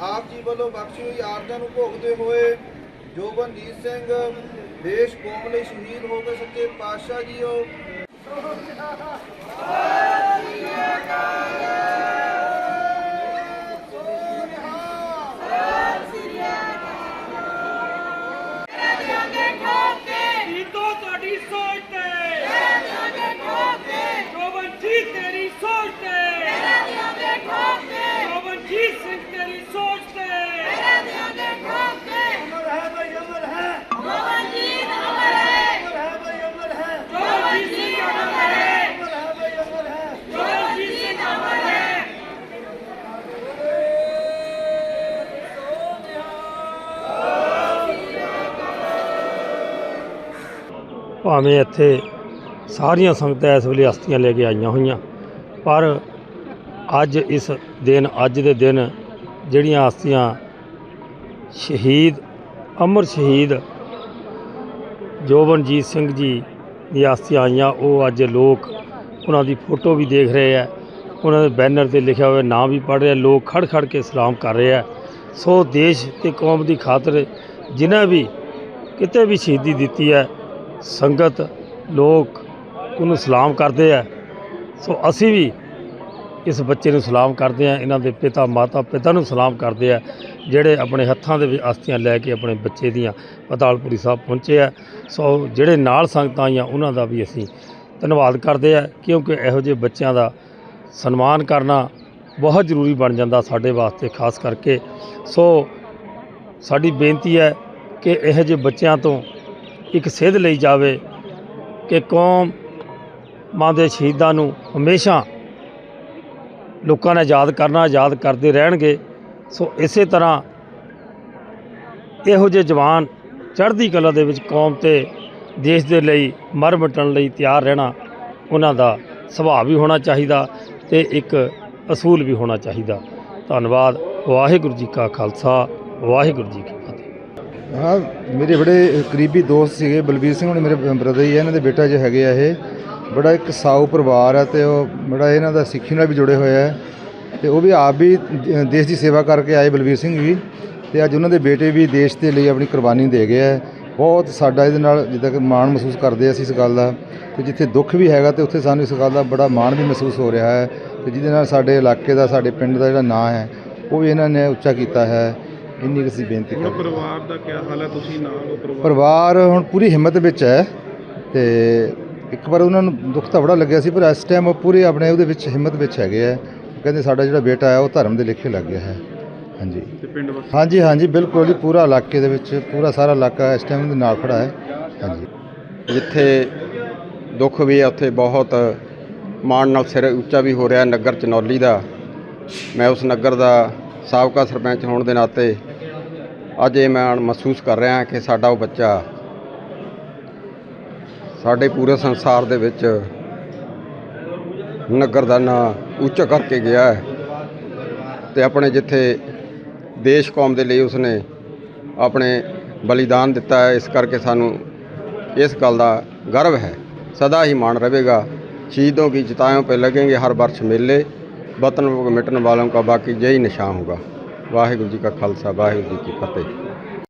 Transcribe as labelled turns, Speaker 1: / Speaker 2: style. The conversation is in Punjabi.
Speaker 1: ਆਪ ਜੀ ਵੱਲੋਂ ਬਖਸ਼ੀ ਹੋਈ ਆਰਜ਼ਾਂ ਨੂੰ ਭੋਗਦੇ ਹੋਏ ਜੋਬਨਜੀਤ ਸਿੰਘ ਦੇਸ਼ ਕੌਮ ਲਈ ਸ਼ਹੀਦ ਹੋ ਗਏ ਸੱਚੇ ਪਾਤਸ਼ਾਹ ਜੀਓ।
Speaker 2: ਭਾਵੇਂ ਇੱਥੇ ਸਾਰੀਆਂ ਸੰਗਤਾਂ ਇਸ ਵੇਲੇ ਅਸਥੀਆਂ ਲੈ ਕੇ ਆਈਆਂ ਹੋਈਆਂ, ਪਰ ਅੱਜ ਇਸ ਦਿਨ, ਅੱਜ ਦੇ ਦਿਨ ਜਿਹੜੀਆਂ ਅਸਤੀਆਂ ਸ਼ਹੀਦ, ਅਮਰ ਸ਼ਹੀਦ ਜੋਬਨਜੀਤ ਸਿੰਘ ਜੀ ਦੀਆਂ ਅਸਤੀਆਂ ਆਈਆਂ, ਉਹ ਅੱਜ ਲੋਕ ਉਹਨਾਂ ਦੀ ਫੋਟੋ ਵੀ ਦੇਖ ਰਹੇ ਆ, ਉਹਨਾਂ ਦੇ ਬੈਨਰ ਤੇ ਲਿਖਿਆ ਹੋਇਆ ਨਾਮ ਵੀ ਪੜ੍ਹ ਰਿਹਾ ਲੋਕ ਖੜ ਖੜ ਕੇ ਸਲਾਮ ਕਰ ਰਹੇ ਆ। ਸੋ ਦੇਸ਼ ਤੇ ਕੌਮ ਦੀ ਖਾਤਰ ਜਿਨ੍ਹਾਂ ਵੀ ਕਿਤੇ ਵੀ ਸ਼ਹੀਦੀ ਦਿੱਤੀ ਹੈ ਸੰਗਤ, ਲੋਕ ਉਹਨੂੰ ਸਲਾਮ ਕਰਦੇ ਆ। ਸੋ ਅਸੀਂ ਵੀ ਇਸ ਬੱਚੇ ਨੂੰ ਸਲਾਮ ਕਰਦੇ ਆ, ਇਹਨਾਂ ਦੇ ਪਿਤਾ, ਮਾਤਾ ਪਿਤਾ ਨੂੰ ਸਲਾਮ ਕਰਦੇ ਆ, ਜਿਹੜੇ ਆਪਣੇ ਹੱਥਾਂ ਦੇ ਵਿੱਚ ਅਸਤੀਆਂ ਲੈ ਕੇ ਆਪਣੇ ਬੱਚੇ ਦੀਆਂ ਪਤਾਲਪੁਰੀ ਸਾਹਿਬ ਪਹੁੰਚੇ ਆ। ਸੋ ਜਿਹੜੇ ਨਾਲ ਸੰਗਤਾਂ ਆਈਆਂ, ਉਹਨਾਂ ਦਾ ਵੀ ਅਸੀਂ ਧੰਨਵਾਦ ਕਰਦੇ ਆ, ਕਿਉਂਕਿ ਇਹੋ ਜਿਹੇ ਬੱਚਿਆਂ ਦਾ ਸਨਮਾਨ ਕਰਨਾ ਬਹੁਤ ਜ਼ਰੂਰੀ ਬਣ ਜਾਂਦਾ ਸਾਡੇ ਵਾਸਤੇ, ਖਾਸ ਕਰਕੇ। ਸੋ ਸਾਡੀ ਬੇਨਤੀ ਹੈ ਕਿ ਇਹੋ ਜਿਹੇ ਬੱਚਿਆਂ ਤੋਂ ਇੱਕ ਸੇਧ ਲਈ ਜਾਵੇ ਕਿ ਕੌਮ ਮਾਂ ਦੇ ਸ਼ਹੀਦਾਂ ਨੂੰ ਹਮੇਸ਼ਾ ਲੋਕਾਂ ਨੇ ਯਾਦ ਕਰਨਾ, ਯਾਦ ਕਰਦੇ ਰਹਿਣਗੇ। ਸੋ ਇਸੇ ਤਰ੍ਹਾਂ ਇਹੋ ਜਿਹੇ ਜਵਾਨ ਚੜ੍ਹਦੀ ਕਲਾ ਦੇ ਵਿੱਚ ਕੌਮ ਤੇ ਦੇਸ਼ ਦੇ ਲਈ ਮਰ ਮਿਟਣ ਲਈ ਤਿਆਰ ਰਹਿਣਾ ਉਹਨਾਂ ਦਾ ਸੁਭਾਅ ਵੀ ਹੋਣਾ ਚਾਹੀਦਾ ਤੇ ਇੱਕ ਅਸੂਲ ਵੀ ਹੋਣਾ ਚਾਹੀਦਾ। ਧੰਨਵਾਦ। ਵਾਹਿਗੁਰੂ ਜੀ ਕਾ ਖਾਲਸਾ। ਵਾਹਿਗੁਰੂ ਜੀ ਕੀ
Speaker 3: ਹਾਂ, ਮੇਰੇ ਬੜੇ ਕਰੀਬੀ ਦੋਸਤ ਸੀਗੇ, ਬਲਬੀਰ ਸਿੰਘ ਹੁਣ ਮੇਰੇ ਬ੍ਰਦਰ ਹੀ ਆ, ਇਹਨਾਂ ਦੇ ਬੇਟਾ ਜੋ ਹੈਗੇ ਆ ਇਹ। ਬੜਾ ਇੱਕ ਸਾਊ ਪਰਿਵਾਰ ਆ ਤੇ ਉਹ ਬੜਾ ਇਹਨਾਂ ਦਾ ਸਿੱਖੀ ਨਾਲ ਵੀ ਜੁੜੇ ਹੋਏ ਹੈ ਤੇ ਉਹ ਵੀ ਆਪ ਵੀ ਦੇਸ਼ ਦੀ ਸੇਵਾ ਕਰਕੇ ਆਏ ਬਲਬੀਰ ਸਿੰਘ ਵੀ ਤੇ ਅੱਜ ਉਹਨਾਂ ਦੇ ਬੇਟੇ ਵੀ ਦੇਸ਼ ਦੇ ਲਈ ਆਪਣੀ ਕੁਰਬਾਨੀ ਦੇ ਗਏ ਆ। ਬਹੁਤ ਸਾਡਾ ਇਹਦੇ ਨਾਲ ਜਿੱਦਾਂ ਕਿ ਮਾਣ ਮਹਿਸੂਸ ਕਰਦੇ ਅਸੀਂ ਇਸ ਗੱਲ ਦਾ। ਤੇ ਜਿੱਥੇ ਦੁੱਖ ਵੀ ਹੈਗਾ ਤੇ ਉੱਥੇ ਸਾਨੂੰ ਇਸ ਗੱਲ ਦਾ ਬੜਾ ਮਾਣ ਵੀ ਮਹਿਸੂਸ ਹੋ ਰਿਹਾ ਹੈ। ਤੇ ਜਿਹਦੇ ਨਾਲ ਸਾਡੇ ਇਲਾਕੇ ਦਾ, ਸਾਡੇ ਪਿੰਡ ਦਾ ਜਿਹੜਾ ਨਾਂ ਹੈ, ਉਹ ਵੀ ਇਹਨਾਂ ਨੇ ਉੱਚਾ ਕੀਤਾ ਹੈ। ਇੰਨੀ ਕੁ ਅਸੀਂ ਬੇਨਤੀ ਕਰਦੇ ਹਾਂ।
Speaker 1: ਪਰਿਵਾਰ ਦਾ ਕੀ ਹਾਲ ਹੈ? ਤੁਸੀਂ ਨਾਲ ਹੋ ਪਰਿਵਾਰ?
Speaker 3: ਪਰਿਵਾਰ ਹੁਣ ਪੂਰੀ ਹਿੰਮਤ ਵਿੱਚ ਹੈ ਤੇ ਇੱਕ ਵਾਰ ਉਹਨਾਂ ਨੂੰ ਦੁੱਖ ਤਾਂ ਬੜਾ ਲੱਗਿਆ ਸੀ ਪਰ ਇਸ ਟਾਈਮ ਉਹ ਪੂਰੇ ਆਪਣੇ ਉਹਦੇ ਵਿੱਚ ਹਿੰਮਤ ਵਿੱਚ ਹੈਗੇ ਆ। ਕਹਿੰਦੇ ਸਾਡਾ ਜਿਹੜਾ ਬੇਟਾ ਹੈ ਉਹ ਧਰਮ ਦੇ ਲੇਖੇ ਲੱਗ ਗਿਆ ਹੈ। ਹਾਂਜੀ।
Speaker 1: ਤੇ ਪਿੰਡ ਵਾਸੀ
Speaker 3: ਹਾਂਜੀ ਹਾਂਜੀ ਬਿਲਕੁਲ ਜੀ ਪੂਰਾ ਇਲਾਕੇ ਦੇ ਵਿੱਚ ਪੂਰਾ ਸਾਰਾ ਇਲਾਕਾ ਇਸ ਟਾਈਮ ਦੇ ਨਾਲ ਖੜਾ ਹੈ। ਹਾਂਜੀ।
Speaker 4: ਜਿੱਥੇ ਦੁੱਖ ਵੀ ਹੈ ਉੱਥੇ ਬਹੁਤ ਮਾਣ ਨਾਲ ਸਿਰ ਉੱਚਾ ਵੀ ਹੋ ਰਿਹਾ ਨਗਰ ਚਨੌਲੀ ਦਾ। ਮੈਂ ਉਸ ਨਗਰ ਦਾ ਸਾਬਕਾ ਸਰਪੰਚ ਹੋਣ ਦੇ ਨਾਤੇ ਅੱਜ ਇਹ ਮੈਂ ਮਹਿਸੂਸ ਕਰ ਰਿਹਾ ਕਿ ਸਾਡਾ ਉਹ ਬੱਚਾ ਸਾਡੇ ਪੂਰੇ ਸੰਸਾਰ ਦੇ ਵਿੱਚ ਨਗਰ ਦਾ ਨਾਂ ਉੱਚਾ ਕਰਕੇ ਗਿਆ ਹੈ ਤੇ ਆਪਣੇ ਜਿੱਥੇ ਦੇਸ਼ ਕੌਮ ਦੇ ਲਈ ਉਸਨੇ ਆਪਣੇ ਬਲੀਦਾਨ ਦਿੱਤਾ ਹੈ, ਇਸ ਕਰਕੇ ਸਾਨੂੰ ਇਸ ਗੱਲ ਦਾ ਗਰਵ ਹੈ। ਸਦਾ ਹੀ ਮਾਣ ਰਹੇਗਾ। ਸ਼ਹੀਦੋਂ ਕੀ ਜਿਤਾਇਓ ਪੇ ਲੱਗेंगे ਹਰ ਵਰਸ਼ ਮੇਲੇ। वतन को मिटने वालों का बाकी यही निशान होगा वाहिगुरु जी का खालसा वाहिगुरु जी की फतेह